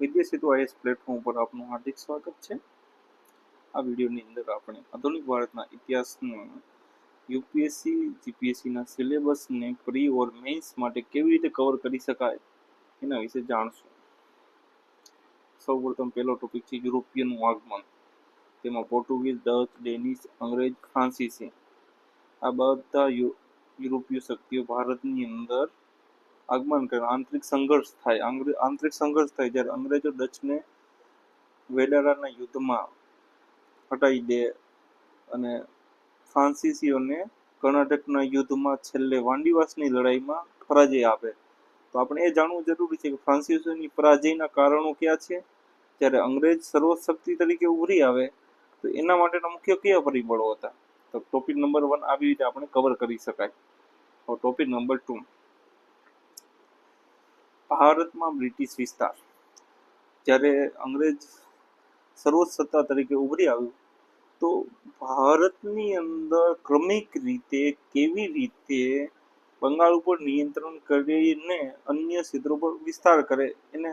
વિદ્યા Setu IAS platform પર આપનું હાર્દિક સ્વાગત છે. આ વિડીયોની અંદર આપણે આધુનિક ભારતના ઇતિહાસનું, યુપીએસસી, જીપીએસસીના સિલેબસને, પ્રી ઓર મેન્સ માટે કેવી રીતે કવર કરી શકાય એના વિશે જાણશું. સૌપ્રથમ પહેલો ટોપિક છે યુરોપિયનનું આગમન. તેમાં પોર્ટુગીઝ, ડચ, ડેનિશ, અંગ્રેજ, ફ્રાન્સીસી. આ બધા યુરોપીય શક્તિઓ ભારતની અંદર આગમન કરે આંતરિક સંઘર્ષ થાય. આંતરિક સંઘર્ષ થાય જ્યારે અંગ્રેજો ડચને વેડારાના યુદ્ધમાં હટાવી દે અને ફ્રાન્સીસીઓને કર્ણાટકના યુદ્ધમાં છેલ્લે વાંડીવાસની લડાઈમાં પરાજય આપે. તો આપણે એ જાણવું જરૂરી છે કે ફ્રાન્સીસીઓની પરાજયના કારણો ક્યાં છે? જ્યારે અંગ્રેજ સર્વશક્તિ તરીકે ઉભરી આવે, તો એના માટેના મુખ્ય કયા પરિબળો હતા? તો ટોપિક નંબર વન આવી રીતે આપણે કવર કરી શકાય. Topic number two. ભારતમાં બ્રિટિશ વિસ્તાર, જ્યારે અંગ્રેજ સર્વોચ્ચ સત્તા તરીકે ઉભરી આવ્યું, તો ભારતની અંદર ક્રમિક રીતે કેવી રીતે બંગાળ ઉપર નિયંત્રણ કરીને અન્ય ક્ષેત્રો પર વિસ્તાર કરે, એને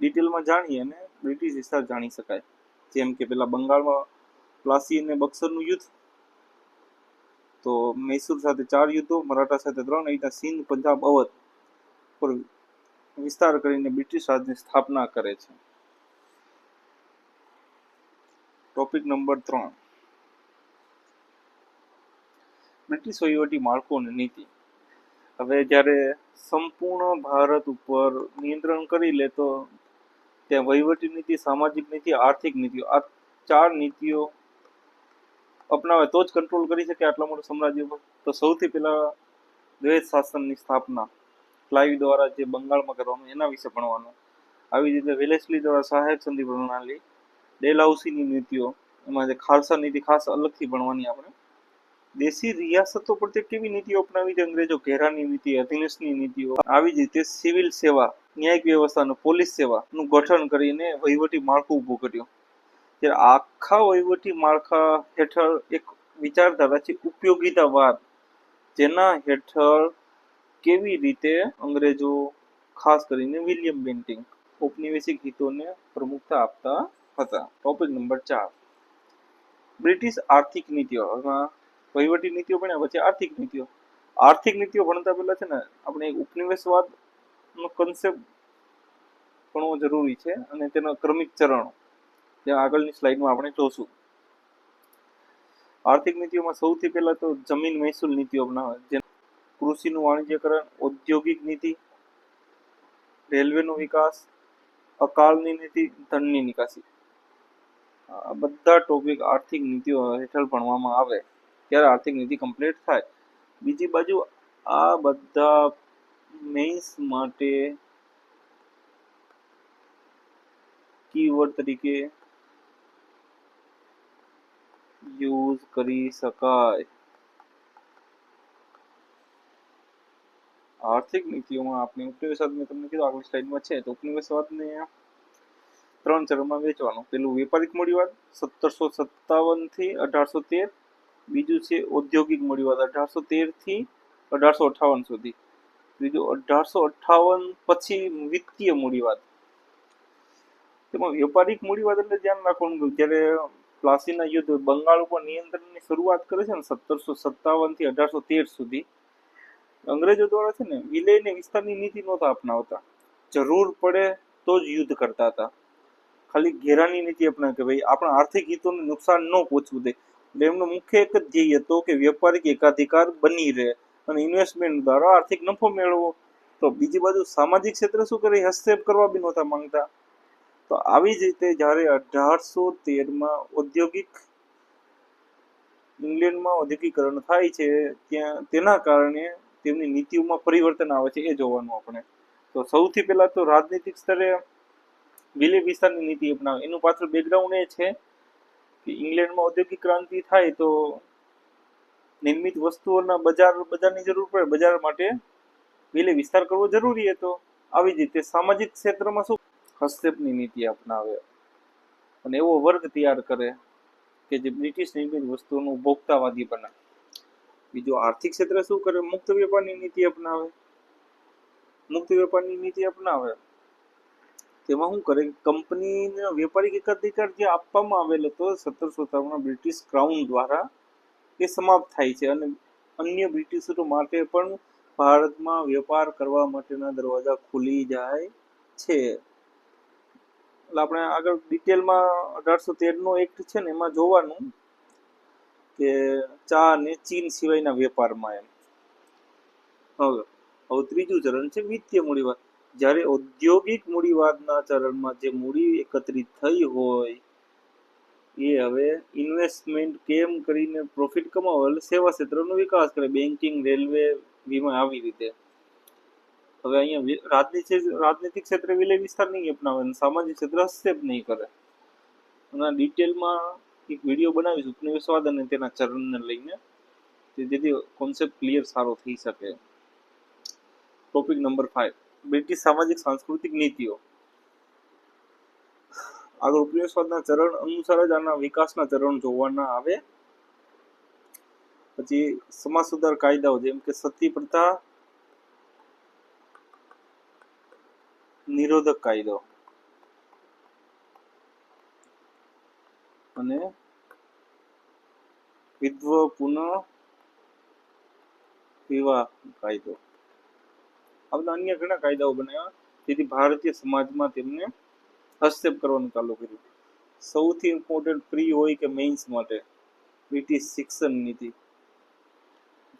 ડિટેલમાં જાણીએ અને બ્રિટિશ વિસ્તાર જાણી શકાય. જેમ કે પેલા બંગાળમાં પ્લાસી અને બક્સરનું યુદ્ધ, તો મૈસૂર સાથે ચાર યુદ્ધો, મરાઠા સાથે ત્રણ, અહીંના સિંધ, પંજાબ, અવધ. પર વિસ્તાર કરીને બ્રિટિશ રાજની સ્થાપના કરે છે. ટોપિક નંબર ત્રણ. બ્રિટિશ વહીવટી માળખું અને નીતિ. હવે જ્યારે સંપૂર્ણ ભારત ઉપર નિયંત્રણ કરી લે તો ત્યાં વહીવટી નીતિ, સામાજિક નીતિ, આર્થિક નીતિઓ, આ ચાર નીતિઓ અપનાવે તો જ કંટ્રોલ કરી શકે આટલા મોટા સામ્રાજ્ય પર તો સૌથી પહેલા દ્વૈત શાસનની સ્થાપના. ક્લાઈવ દ્વારા જે બંગાળમાં કરવાનું એના વિશે ભણવાનું. આવી રીતે વેલેસલી દ્વારા સહાયક સંધિ પ્રણાલી, ડેલાઉસીની નીતિઓ, એમાં જે ખાલસા નીતિ ખાસ અલગથી ભણવાની આપણે. દેશી રિયાસતો પ્રત્યે કેવી નીતિઓ અપનાવી છે? અંગ્રેજો ઘેરાની નીતિ, અધીનસ્થની નીતિઓ. આવી જ રીતે સિવિલ સેવા, ન્યાયિક વ્યવસ્થા અને પોલીસ સેવાનું ગઠન કરીને વહીવટી માળખું ઊભું કર્યું. ત્યારે આખા વહીવટી માળખા હેઠળ એક વિચારધારા છે ઉપયોગિતાવાદ, જેના હેઠળ કેવી રીતે અંગ્રેજો, ખાસ કરીને વિલિયમ બેન્ટિંગ, ઔપનિવેશિક હિતોને પ્રમુખતા આપતા હતા. ટોપિક નંબર ચાર. બ્રિટિશ આર્થિક નીતિઓ. વહીવટી નીતિઓ ભણ્યા, પછી આર્થિક નીતિઓ. આર્થિક નીતિઓ ભણતા પહેલા છે ને, આપણે ઉપનિવેશવાદ નો કન્સેપ્ટ ભણવો જરૂરી છે અને તેના ક્રમિક ચરણો. જે આગળની સ્લાઇડમાં આપણે જોશું. આર્થિક નીતિઓમાં સૌથી પહેલા તો જમીન મહેસૂલ નીતિઓ અપનાવે જે કૃષિનું વાણિજ્યકરણ, ઔદ્યોગિક નીતિ, રેલવેનો વિકાસ અકાળની નીતિ, ધનની નિકાસી. આ બધા ટોપિક આર્થિક નીતિઓ હેઠળ ભણવામાં આવે, ત્યારે આર્થિક નીતિ કમ્પ્લીટ થાય. બીજી બાજુ આ બધા મેઇન્સ માટે કીવર્ડ તરીકે યુઝ કરી શકાય. આર્થિક નીતિઓમાં આપણે ઉપનિવેશવાદ મેં તમને કીધું આગળ સ્લાઇડમાં છે, તો ઉપનિવેશવાદને ત્રણ ચરણમાં વેચવાનું પેલું વેપારિક મૂડીવાદ, સત્તરસો સત્તાવનથી અઢારસો તેર. બીજું છે ઔદ્યોગિક મૂડીવાદ, અઢારસો તેરથી અઢારસો અઠાવન સુધી. ત્રીજું અઢારસો અઠાવન પછી વિત્તીય મૂડીવાદ. તેમાં વ્યાપારિક મૂડીવાદ એટલે ધ્યાન રાખવાનું જ્યારે પ્લાસીના યુદ્ધ બંગાળ ઉપર નિયંત્રણની શરૂઆત કરે છે ને, સત્તરસો સત્તાવનથી અઢારસો તેર સુધી અંગ્રેજો દ્વારા છે ને વિલયને વિસ્તારની નીતિ નહોતા અપનાવતા. જરૂર પડે તો જ યુદ્ધ કરતા હતા. ખાલી ઘેરાની નીતિ અપનાવે કે ભાઈ આપણા આર્થિક હિતોને નુકસાન ન પહોંચવું દે. એટલે એમનો મુખ્ય એક જ ધ્યેય હતો કે વેપારી એકાધિકાર બની રહે અને ઇન્વેસ્ટમેન્ટ દ્વારા આર્થિક નફો મેળવો. તો બીજી બાજુ સામાજિક ક્ષેત્રે શું કરે? હસ્તક્ષેપ કરવા બી નહોતા માંગતા. તો આવી જ રીતે જ્યારે અઢારસો તેરમાં ઔદ્યોગિક ઇંગ્લેન્ડમાં ઔદ્યોગિકરણ થાય છે, ત્યાં તેના કારણે તેમની નીતિઓમાં પરિવર્તન આવે છે એ જોવાનું આપણે. તો સૌથી પહેલા તો રાજનીતિક સ્તરે વિલે વિસ્તારની નીતિ અપનાવે. એનું પાછળ બેકગ્રાઉન્ડ એ છે કે ઇંગ્લેન્ડમાં ઔદ્યોગિક ક્રાંતિ થાય તો નિર્મિત વસ્તુઓના બજાર, બજારની જરૂર પડે. બજાર માટે વિલે વિસ્તાર કરવો જરૂરી હતો. આવી જ રીતે સામાજિક ક્ષેત્રમાં શું? હસ્તેપની નીતિ અપનાવે. અને એવો વર્ગ તૈયાર કરે કે જે બ્રિટિશ નિર્મિત વસ્તુઓનું ઉપભોક્તાવાદી બનાવે. બીજું આર્થિક ક્ષેત્રે શું કરે? મુક્ત વેપારની નીતિ અપનાવે. મુક્ત વેપારની નીતિ અપનાવે. તેમાં શું કરે? કંપનીને વેપારી એકાધિકાર જે આપવામાં આવેલો હતો, સત્તરસો સત્તાવનમાં બ્રિટિશ ક્રાઉન દ્વારા એ સમાપ્ત થાય છે અને અન્ય બ્રિટિશરો માટે પણ ભારતમાં વેપાર કરવા માટેના દરવાજા ખુલી જાય છે. એટલે આપણે આગળ ડિટેલમાં અઢારસો તેરનો એક્ટ છે ને, એમાં જોવાનું કે ચા અને ચીન સિવાયના વેપારમાં એમ. હવે હવે ત્રીજું ચરણ છે, વિત્તીય મૂડીવાદ. જ્યારે ઔદ્યોગિક મૂડીવાદના ચરણમાં જે મૂડી એકત્રિત થઈ હોય, એ હવે ઇન્વેસ્ટમેન્ટ કેમ કરીને પ્રોફિટ કમાવો? એટલે સેવા ક્ષેત્રનો વિકાસ કરે. બેન્કિંગ રેલવે વીમા આવી રીતે. હવે અહીંયા વિ- રાજનીતિ, રાજનીતિક ક્ષેત્રે વિલય વિસ્તાર નહીં અપનાવે સામાજિક ક્ષેત્ર હસ્તેપ નહીં કરે. અને ડિટેલમાં એક વીડિયો બનાવીશ ઉપનિવેશવાદ અને તેના ચરણને લઈને જેથી કોન્સેપ્ટ ક્લિયર સારો થઈ શકે. ટોપિક નંબર ફાઇવ બ્રિટિશ સામાજિક સાંસ્કૃતિક નીતિઓ. આગળ ઉપનિવેશવાદના ચરણ અનુસાર જ આના વિકાસના ચરણ જોવાના આવે. પછી સમાજ સુધાર કાયદાઓ, જેમ કે સતી પ્રથા નિરોધક કાયદો. અને વિધ્વ પુનઃ વિવાહ કાયદો. આ બધા અન્ય ઘણા કાયદાઓ બનાવ્યા. જેથી ભારતીય સમાજમાં તેમને હસ્તક્ષેપ કરવાનું ચાલુ કર્યું. સૌથી ઇમ્પોર્ટન્ટ પ્રી હોય કે મેઇન્સ માટે બ્રિટિશ શિક્ષણ નીતિ.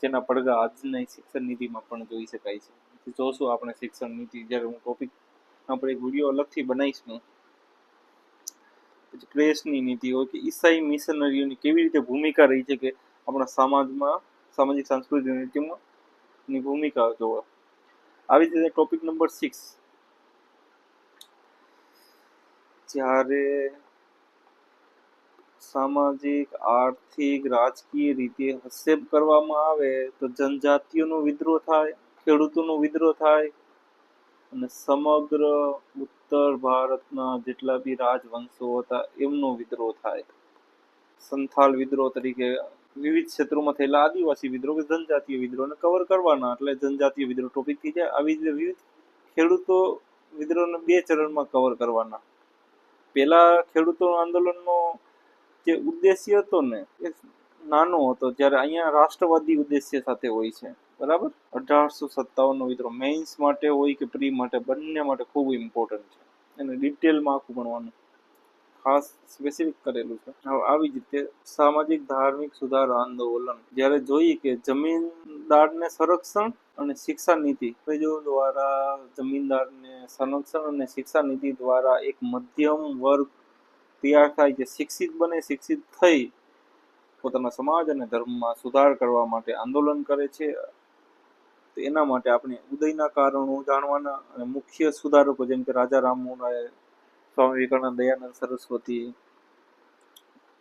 જેના પડઘા આજના શિક્ષણ નીતિમાં પણ જોઈ શકાય છે. જોશું આપણે શિક્ષણ નીતિ, જ્યારે હું ટોપિક આપણે એક વીડિયો અલગથી બનાવીશું પછી નીતિ હોય કે ઈસાઈ મિશનરીઓની કેવી રીતે ભૂમિકા રહી છે કે આપણા સમાજમાં, સામાજિક સાંસ્કૃતિક નીતિમાં ભૂમિકા જોવા. આવી રીતે ટોપિક નંબર સિક્સ જ્યારે સામાજિક, આર્થિક, રાજકીય રીતે હસ્તક્ષેપ કરવામાં આવે તો જનજાતિઓનો વિદ્રોહ થાય, ખેડૂતોનો વિદ્રોહ થાય અને સમગ્ર ઉત્તર ભારતના જેટલા બી રાજવંશો હતા, એમનો વિદ્રોહ થાય. સંથાલ વિદ્રોહ તરીકે વિવિધ ક્ષેત્રોમાં થયેલા આદિવાસી વિદ્રોહ કે જનજાતીય વિદ્રોહને કવર કરવાના, એટલે જનજાતીય વિદ્રોહ ટોપિક થઈ જાય. આવી જ વિવિધ ખેડૂતો વિદ્રોહને બે ચરણમાં કવર કરવાના. પહેલા ખેડૂતો આંદોલનનો જે ઉદ્દેશ્ય હતો ને, એ નાનો હતો, જ્યારે અહીંયા રાષ્ટ્રવાદી ઉદ્દેશ્ય સાથે હોય છે. બરાબર? અઢારસો સત્તાવનનો વિદ્રોહ. મેઇન્સ માટે હોય કે પ્રી માટે, બંને માટે ખૂબ ઇમ્પોર્ટન્ટ છે. એને ડિટેલમાં આખું ભણવાનું. ખાસ સ્પેસિફિક કરેલું છે. આવી જ રીતે સામાજિક, ધાર્મિક સુધાર, આંદોલન. જ્યારે જોઈએ કે જમીનદારને સંરક્ષણ અને શિક્ષા નીતિ. દ્વારા જમીનદારને સંરક્ષણ અને શિક્ષા નીતિ દ્વારા એક મધ્યમ વર્ગ તૈયાર થાય છે. શિક્ષિત બને, શિક્ષિત થઈ પોતાના સમાજ અને ધર્મમાં સુધાર કરવા માટે આંદોલન કરે છે. તો એના માટે આપણે ઉદયના કારણો જાણવાના અને મુખ્ય સુધારકો જેમ કે રાજા રામમોહન રાય સ્વામી વિવેકાનંદ, દયાનંદ, સરસ્વતી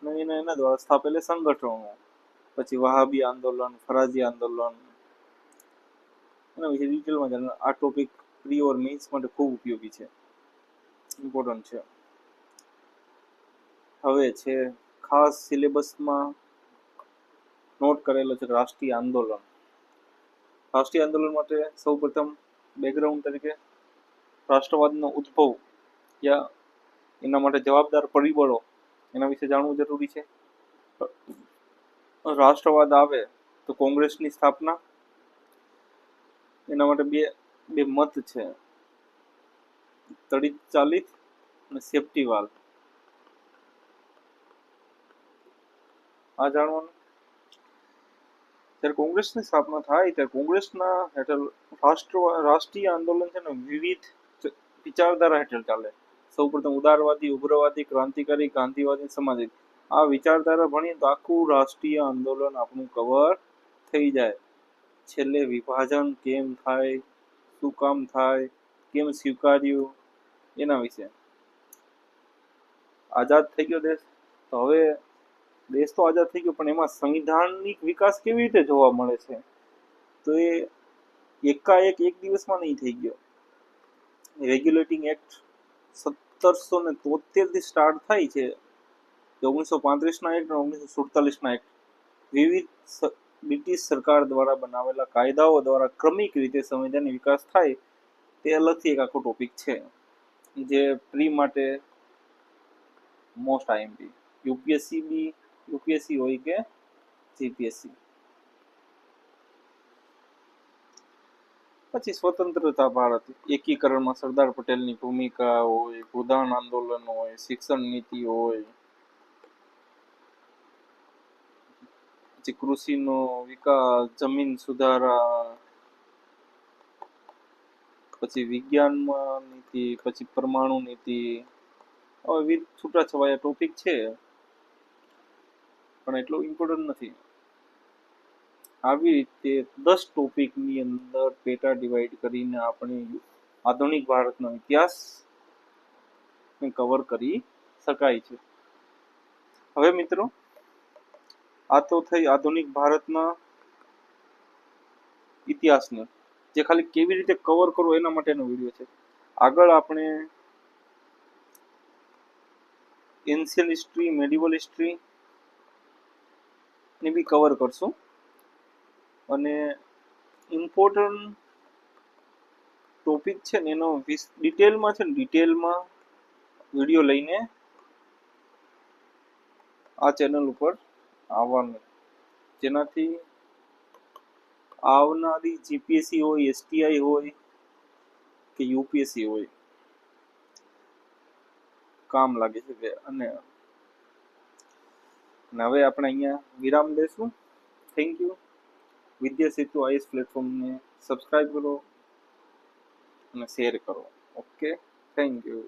અને એના એના દ્વારા સ્થાપેલા સંગઠનો. પછી વહાબી આંદોલન, ફરાજી આંદોલન એના વિશે ડિટેલમાં જાણવા આ ટોપિક પ્રી ઓર મીન્સ માટે ખૂબ ઉપયોગી છે. ઇમ્પોર્ટન્ટ છે. હવે છે ખાસ સિલેબસમાં નોટ કરેલો છે રાષ્ટ્રીય આંદોલન. રાષ્ટ્રીય આંદોલન માટે સૌપ્રથમ બેકગ્રાઉન્ડ તરીકે રાષ્ટ્રવાદનો ઉદ્ભવ યા એના માટે જવાબદાર પરિબળો એના વિશે જાણવું જરૂરી છે. રાષ્ટ્રવાદ આવે તો કોંગ્રેસની સ્થાપના એના માટે બે બે મત છે. તડિત ચાલિત અને સેફ્ટી વાલ. આ જાણવાનું જ્યારે કોંગ્રેસની સ્થાપના થાય ત્યારે કોંગ્રેસના હેઠળ રાષ્ટ્ર, રાષ્ટ્રીય આંદોલન છે ને વિવિધ વિચારધારા હેઠળ ચાલે. સૌપ્રથમ ઉદારવાદી, ઉગ્રવાદી, ક્રાંતિકારી ગાંધીવાદી સામાજિક આ વિચારધારા ભણીએ તો આખું રાષ્ટ્રીય આંદોલન આપણું કવર થઈ જાય. છેલ્લે વિભાજન કેમ થાય, શું કામ થાય, કેમ સ્વીકાર્યું, એના વિશે. આઝાદ થઈ ગયો દેશ. તો હવે દેશ તો આઝાદ થઈ ગયો, પણ એમાં સંવિધાનિક વિકાસ કેવી રીતે જોવા મળે છે? તો એ એકાએક એક દિવસમાં નહીં થઈ ગયો. રેગ્યુલેટિંગ એક્ટ સત્તરસો ને તોતેરથી સ્ટાર્ટ થાય છે. ઓગણીસો પાંત્રીસના એક્ટ અને ઓગણીસો સુડતાલીસના એક્ટ વિવિધ બ્રિટિશ સરકાર દ્વારા બનાવેલા કાયદાઓ દ્વારા ક્રમિક રીતે સંવિધાનિક વિકાસ થાય, તે અલગથી એક આખો ટોપિક છે. જે પ્રી માટે મોસ્ટ આઈએમપી યુપીએસસી બી યુપીએસસી હોય કે જીપીએસસી? પછી સ્વતંત્રતા ભારત, એકીકરણમાં સરદાર પટેલની ભૂમિકા હોય, ભૂદાન આંદોલન હોય, શિક્ષણ નીતિ હોય, પછી કૃષિનો વિકાસ, જમીન સુધારા, પછી વિજ્ઞાનમાં નીતિ, પછી પરમાણુ નીતિ. હવે વિવિધ છૂટાછવાયા ટોપિક છે. પણ એટલો ઇમ્પોર્ટન્ટ નથી. આવી રીતે દસ ટોપિકની અંદર પેટા ડિવાઈડ કરીને આપણે આધુનિક ભારતનો ઇતિહાસ કવર કરી શકાય છે. હવે મિત્રો, આ તો થઈ આધુનિક ભારતના ઇતિહાસને. જે ખાલી કેવી રીતે કવર કરવો એના માટેનો વીડિયો છે. આગળ આપણે એન્શિયન હિસ્ટ્રી મેડિવલ હિસ્ટ્રી ને બી કવર કરશું. અને ઇમ્પોર્ટન્ટ ટોપિક છે ને એનો ડિટેલમાં છે ને ડિટેલમાં વીડિયો લઈને આ ચેનલ ઉપર આવવાનું. જેનાથી આવનારી જીપીએસસી હોય એસટીઆઈ હોય કે યુપીએસસી હોય, કામ લાગે છે કે અને અને હવે આપણે અહીંયા વિરામ લેશું thank you Vidya Setu IAS પ્લેટફોર્મને subscribe કરો અને શેર કરો. Okay thank you